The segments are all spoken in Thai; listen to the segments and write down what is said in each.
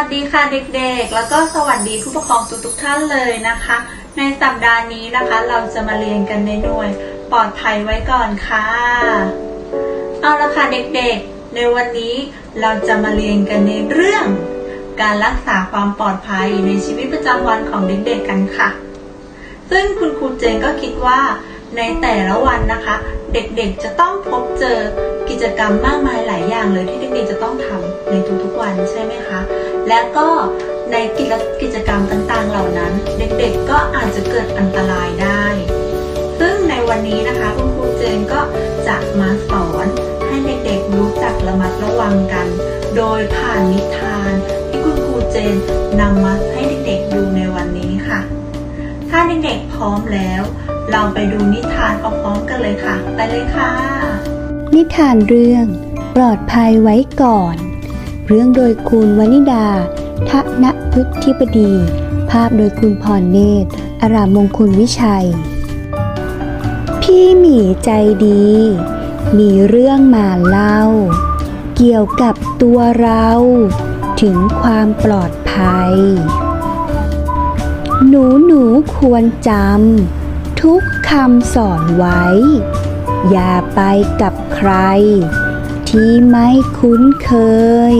วัสดีค่ะเด็กๆ แล้วก็สวัสดีผู้ปกครองทุกๆท่านเลยนะคะ ในสัปดาห์นี้นะคะ เราจะมาเรียนกันในหน่วยปลอดภัยไว้ก่อนค่ะ เอาละค่ะเด็กๆ ในวันนี้เราจะมาเรียนกันในเรื่อง การรักษาความปลอดภัยในชีวิตประจำวันของเด็กๆกันค่ะ ซึ่งคุณครูเจนก็คิดว่าในแต่ละวันนะคะ เด็กๆจะต้องพบเจอ กิจกรรมมากมายหลายอย่างเลยที่เด็กๆจะต้องทำในทุกๆวันใช่ไหมคะ และก็ในกิจกิจกรรมต่างๆ เหล่านั้น เด็กๆก็อาจจะเกิดอันตรายได้ ซึ่งในวันนี้นะคะคุณครูเจนก็จะมาสอนให้เด็กๆรู้จักระมัดระวังกัน โดยผ่านนิทานที่คุณครูเจนนำมาให้เด็กๆดูในวันนี้ค่ะ ถ้าเด็กๆพร้อมแล้ว เราไปดูนิทานพร้อมๆกันเลยค่ะ ไปเลยค่ะ นิทานเรื่อง ปลอดภัยไว้ก่อน เรื่องโดยคุณวนิดา ทะนยุทธิบดี ภาพโดยคุณพรเนตร อารามมงคลวิชัย พี่หมีใจดี มีเรื่องมาเล่า เกี่ยวกับตัวเรา ถึงความปลอดภัย หนูหนูควรจำทุกคำสอนไว้ อย่าไปกับใคร ที่ไม่คุ้นเคย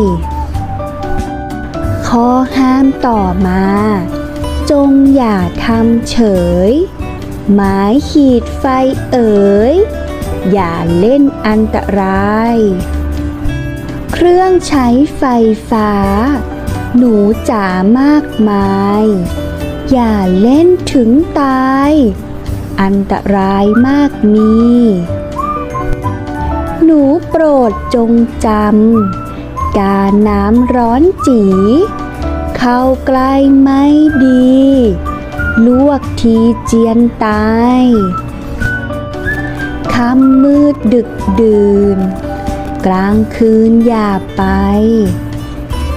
ข้อห้ามต่อมา จงอย่าทำเฉย หมายขีดไฟเอ๋ย อย่าเล่นอันตราย เครื่องใช้ไฟฟ้า หนูจ๋ามากมาย อย่าเล่นถึงตาย อันตรายมากมี หนูโปรดจงจำการน้ำร้อนจี เข้าใกล้ไม่ดี ลวกทีเจียนตายค่ำมืดดึกดื่น กลางคืนอย่าไป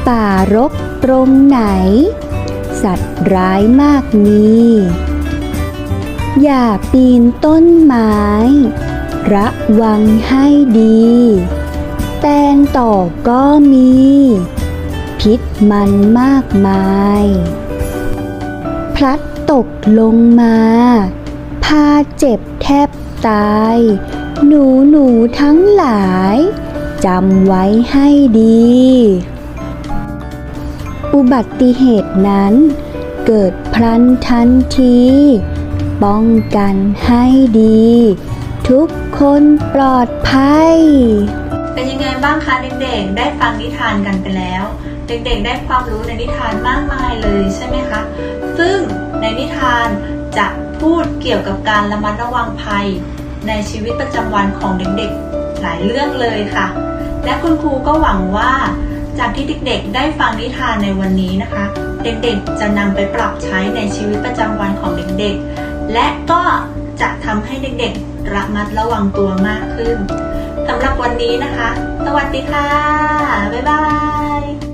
ป่ารกตรงไหน สัตว์ร้ายมากมี อย่าปีนต้นไม้ ระวังให้ดี แตนต่อก็มี พิษมันมากมาย พลัดตกลงมา พาเจ็บแทบตาย หนูหนูทั้งหลายจำไว้ให้ดี อุบัติเหตุนั้นเกิดพลันทันที ป้องกันให้ดี ทุกคนปลอดภัย เป็นยังไงบ้างคะเด็กๆ ได้ฟังนิทานกันไปแล้ว เด็กๆ ได้ความรู้ในนิทานมากมายเลยใช่ไหมคะ ซึ่งในนิทานจะพูดเกี่ยวกับการระมัดระวังภัย ในชีวิตประจำวันของเด็กๆ หลายเรื่องเลยค่ะ และคุณครูก็หวังว่า จากที่เด็กๆ ได้ฟังนิทานในวันนี้นะคะ เด็กๆ จะนำไปปรับใช้ในชีวิตประจำวันของเด็กๆ และก็จะทำให้เด็กๆระมัดระวังตัวมากขึ้นสำหรับวันนี้นะคะ สวัสดีค่ะ บ๊ายบาย